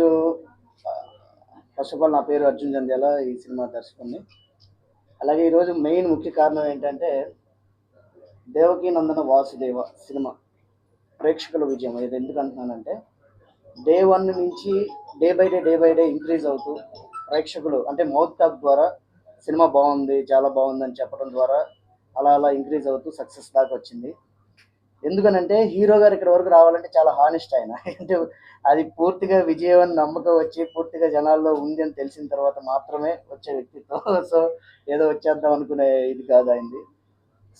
ఈరోజు first of all నా పేరు అర్జున్ జంధ్యాల ఈ సినిమా దర్శకుని అలాగే ఈరోజు మెయిన్ ముఖ్య కారణం ఏంటంటే దేవకీ నందన వాసుదేవ సినిమా ప్రేక్షకుల విజయం. ఇది ఎందుకు అంటున్నానంటే డే వన్ నుంచి day by day day by day increase అవుతూ ప్రేక్షకులు అంటే మౌత్ టాక్ ద్వారా సినిమా బాగుంది చాలా బాగుంది అని చెప్పడం ద్వారా అలా అలా ఇంక్రీజ్ అవుతూ సక్సెస్ దాకా వచ్చింది. ఎందుకనంటే హీరో గారు ఇక్కడ వరకు రావాలంటే చాలా హానెస్ట్ ఆయన. అంటే అది పూర్తిగా విజయం అని నమ్మకం వచ్చి పూర్తిగా జనాల్లో ఉంది అని తెలిసిన తర్వాత మాత్రమే వచ్చే వ్యక్తిత్వం. సో ఏదో వచ్చేద్దాం అనుకునే ఇది కాదు అయింది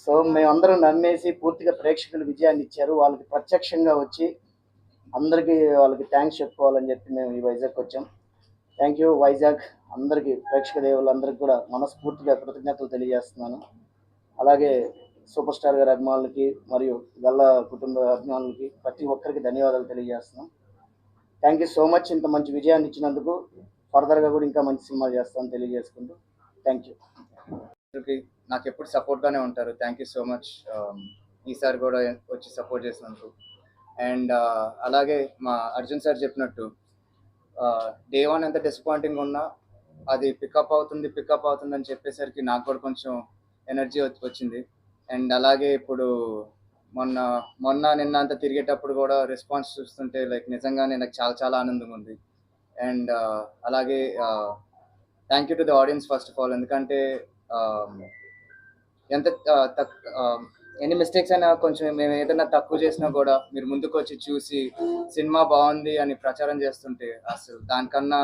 సో మేమందరం నమ్మేసి పూర్తిగా ప్రేక్షకులు విజయాన్ని ఇచ్చారు. వాళ్ళకి ప్రత్యక్షంగా వచ్చి అందరికీ వాళ్ళకి థ్యాంక్స్ చెప్పుకోవాలని చెప్పి మేము ఈ వైజాగ్ వచ్చాం. థ్యాంక్ యూ వైజాగ్ అందరికీ ప్రేక్షక దేవులందరికీ కూడా మనస్ఫూర్తిగా కృతజ్ఞతలు తెలియజేస్తున్నాను. అలాగే సూపర్ స్టార్ గారి అభిమానులకి మరియు గల్లా కుటుంబ అభిమానులకి ప్రతి ఒక్కరికి ధన్యవాదాలు తెలియజేస్తున్నాం. థ్యాంక్ యూ సో మచ్ ఇంత మంచి విజయాన్ని ఇచ్చినందుకు ఫర్దర్గా కూడా ఇంకా మంచి సినిమాలు చేస్తామని తెలియజేసుకుంటూ థ్యాంక్ యూ నాకు ఎప్పుడు సపోర్ట్గానే ఉంటారు. థ్యాంక్ యూ సో మచ్ ఈసారి కూడా వచ్చి సపోర్ట్ చేసినందుకు. అండ్ uh, అలాగే మా అర్జున్ సార్ చెప్పినట్టు uh, డే వన్ ఎంత డిసప్పాయింటింగ్ ఉన్నా అది పికప్ అవుతుంది పికప్ అవుతుంది అని చెప్పేసరికి నాకు కూడా కొంచెం ఎనర్జీ వచ్చింది. అండ్ అలాగే ఇప్పుడు మొన్న మొన్న నిన్న అంతా తిరిగేటప్పుడు కూడా రెస్పాన్స్ చూస్తుంటే లైక్ నిజంగానే నాకు చాలా చాలా ఆనందంగా ఉంది. అండ్ అలాగే thank you to the audience first of all ఎందుకంటే ఎంత తక్ ఎన్ని మిస్టేక్స్ అయినా కొంచెం మేము ఏదైనా తక్కువ చేసినా కూడా మీరు ముందుకు వచ్చి చూసి సినిమా బాగుంది అని ప్రచారం చేస్తుంటే అసలు దానికన్నా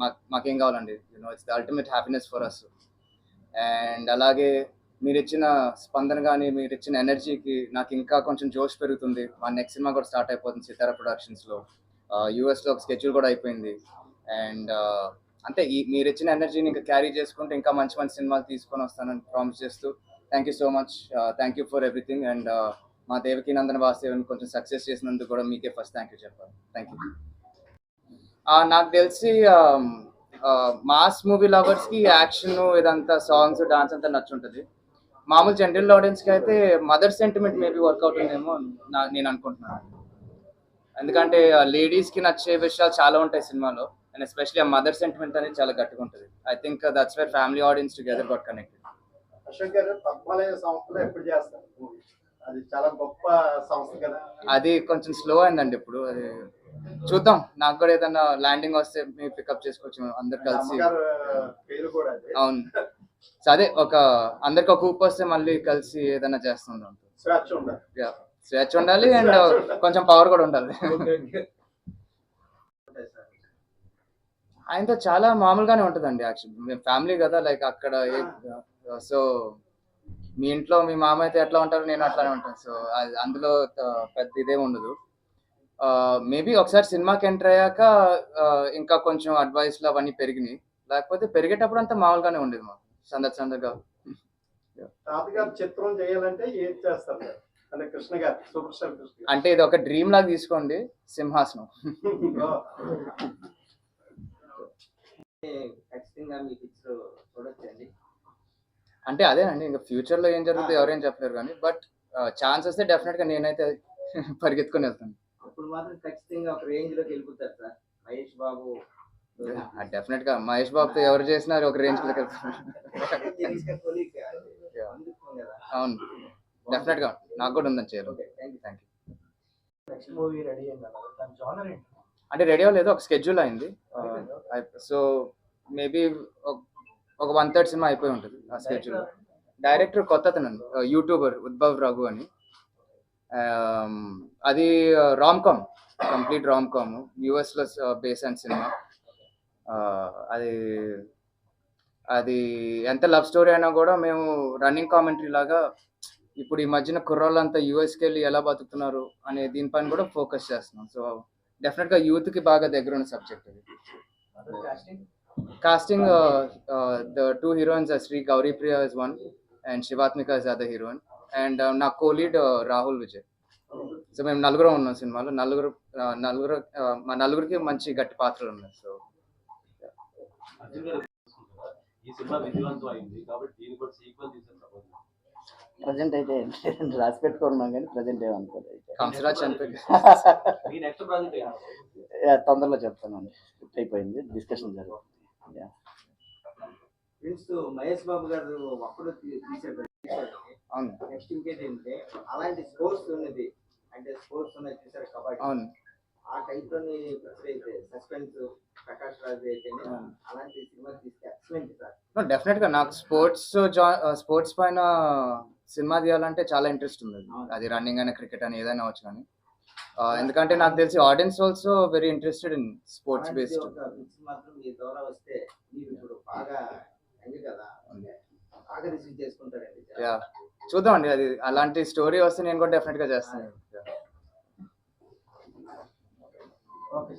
మాకు మాకేం కావాలండి? You know it's the ultimate happiness for us and అలాగే మీరు ఇచ్చిన స్పందన కానీ మీరు ఇచ్చిన ఎనర్జీకి నాకు ఇంకా కొంచెం జోష్ పెరుగుతుంది. మా నెక్స్ట్ సినిమా కూడా స్టార్ట్ అయిపోతుంది సితార ప్రొడక్షన్స్లో. యూఎస్లో ఒక స్కెడ్యూల్ కూడా అయిపోయింది. అండ్ అంటే ఈ మీరు ఇచ్చిన ఎనర్జీని ఇంకా క్యారీ చేసుకుంటే ఇంకా మంచి మంచి సినిమాలు తీసుకొని వస్తానని ప్రామిస్ చేస్తూ thank you so much. Thank you for everything. And మా దేవకి నందన వాసుదేవన్ కొంచెం సక్సెస్ చేసినందుకు కూడా మీకే ఫస్ట్ థ్యాంక్ యూ చెప్పాలి. Thank you. నాకు తెలిసి మాస్ మూవీ లవర్స్కి యాక్షన్ ఇదంతా సాంగ్స్ డాన్స్ అంతా నచ్చుంటుంది. మామూలు జనరల్ ఆడియన్స్కి అయితే మదర్ సెంటిమెంట్ మేబీ వర్కౌట్ ఉందేమో నేను అనుకుంటున్నాను. ఎందుకంటే లేడీస్కి నచ్చే విషయాలు చాలా ఉంటాయి సినిమాలో అండ్ ఎస్పెషలీ ఆ మదర్ సెంటిమెంట్ అనేది చాలా గట్టిగా ఉంటుంది. I think that's where family audience together got connected Ashok garu Padmalaya సంస్థలో ఎప్పుడు చేస్తారు? అది చాలా గొప్ప సంస్థ కదా. అది కొంచెం స్లో అయిందండి ఇప్పుడు. అది చూద్దాం. నాకు కూడా ఏదైనా ల్యాండింగ్ వస్తే మేము పికప్ చేసుకోవచ్చు అందరు కలిసి. పేరు కూడా అవును. సో అదే ఒక అందరికి ఒక ఊపు వస్తే మళ్ళీ కలిసి ఏదైనా చేస్తుందాం స్వేచ్ఛ ఉండాలి. అండ్ కొంచెం పవర్ కూడా ఉండాలి. ఆయనతో చాలా మామూలుగానే ఉంటుందండి యాక్చువల్లీ మేము ఫ్యామిలీ కదా లైక్ అక్కడ సో మీ ఇంట్లో మీ మామ అయితే ఎట్లా ఉంటారో నేను అట్లానే ఉంటాను. సో అందులో త- పెద్ద ఇదేం ఉండదు. మేబీ ఒకసారి సినిమాకి ఎంటర్ అయ్యాక ఇంకా కొంచెం అడ్వైస్లు అవన్నీ పెరిగినాయి. లేకపోతే పెరిగేటప్పుడు అంతా మామూలుగానే ఉండేది మాకు. సందడి సందడిగా. తాతగారు చిత్రం చేయాలంటే ఏం చేస్తారు? అంటే కృష్ణ గారు సూపర్ స్టార్ కృష్ణ అంటే ఇది ఒక డ్రీమ్ లాగా తీసుకోండి సింహాసనం. ఖచ్చితంగా మీ పిక్స్ చూడొచ్చండి. అంటే అదేనండి ఇంకా ఫ్యూచర్లో ఏం జరుగుతుందో ఎవరేం చెప్పలేరు కానీ బట్ ఛాన్స్ వస్తే డెఫినెట్గా నేనైతే పరిగెత్తుకొని వెళ్తాను. అప్పుడు మాత్రం ఖచ్చితంగా ఒక రేంజ్లోకి వెళ్ళిపోతారు సార్. మహేష్ బాబు డెఫినెట్గా మహేష్ బాబుతో ఎవరు చేసినా ఒక రేంజ్ అవును. డెఫినెట్గా నాకు కూడా ఉందని చేయాలి థ్యాంక్ యూ. అంటే రెడీ అవ్వలేదు. ఒక స్కెడ్యూల్ అయింది. సో మేబీ ఒక వన్ థర్డ్ సినిమా అయిపోయి ఉంటుంది ఆ స్కెడ్యూల్ డైరెక్టర్ కొత్త అతనండి యూట్యూబర్ ఉద్భవ్ రఘు అని. అది rom com complete rom com యూఎస్లో బేస్ అయిన సినిమా అది అది ఎంత లవ్ స్టోరీ అయినా కూడా మేము రన్నింగ్ కామెంటరీ లాగా ఇప్పుడు ఈ మధ్యన కుర్రోళ్ళంతా యూఎస్కి వెళ్ళి ఎలా బతుకుతున్నారు అనే దీనిపైన కూడా ఫోకస్ చేస్తున్నాం. సో డెఫినెట్గా యూత్కి బాగా దగ్గర ఉన్న సబ్జెక్ట్ అది casting? are Sri Gauri Priya is one and Shivatmika is the other heroine and uh, నా uh, రాహుల్ విజయ్. సో మేము నలుగురం ఉన్నాం సినిమాలో. నలుగురు నలుగురు మా నలుగురికి మంచి గట్టి పాత్రలు ఉన్నాయి. సో అర్జున్ గారు ఈ సినిమా విజయవంతం అయింది కాబట్టి దీని కూడా సీక్వెల్ తీసిన సపోజ్ ప్రజెంట్ అయితే. రాసి పెట్టుకున్నాం కానీ ప్రజెంట్ ఏమనుకోలేదు అయితే. కంసరాజ్ చనిపోయి మీ నెక్స్ట్ ప్రాజెక్ట్ యా, తొందరలో చెప్తానండి స్క్రిప్ట్ అయిపోయింది డిస్కషన్ జరుగుతుంది. మహేష్ బాబు గారు ఒక్కడు నెక్స్ట్ ఇంకేంటంటే అలాంటి స్పోర్ట్స్ ఉన్నది. అంటే స్పోర్ట్స్ ఉన్నది చూసారు కబడ్డీ అవును. ఆ టైప్లోని అయితే సస్పెన్స్ డెఫినెట్గా నాకు స్పోర్ట్స్ స్పోర్ట్స్ పైన సినిమా తీయాలంటే చాలా ఇంట్రెస్ట్ ఉంది. అది రన్నింగ్ అయినా క్రికెట్ అని ఏదైనా అవచ్చు కానీ. ఎందుకంటే నాకు తెలిసి audience also very interested in sports based చూద్దామండి అది అలాంటి స్టోరీ వస్తే నేను కూడా డెఫినెట్గా చేస్తాను. ఓకే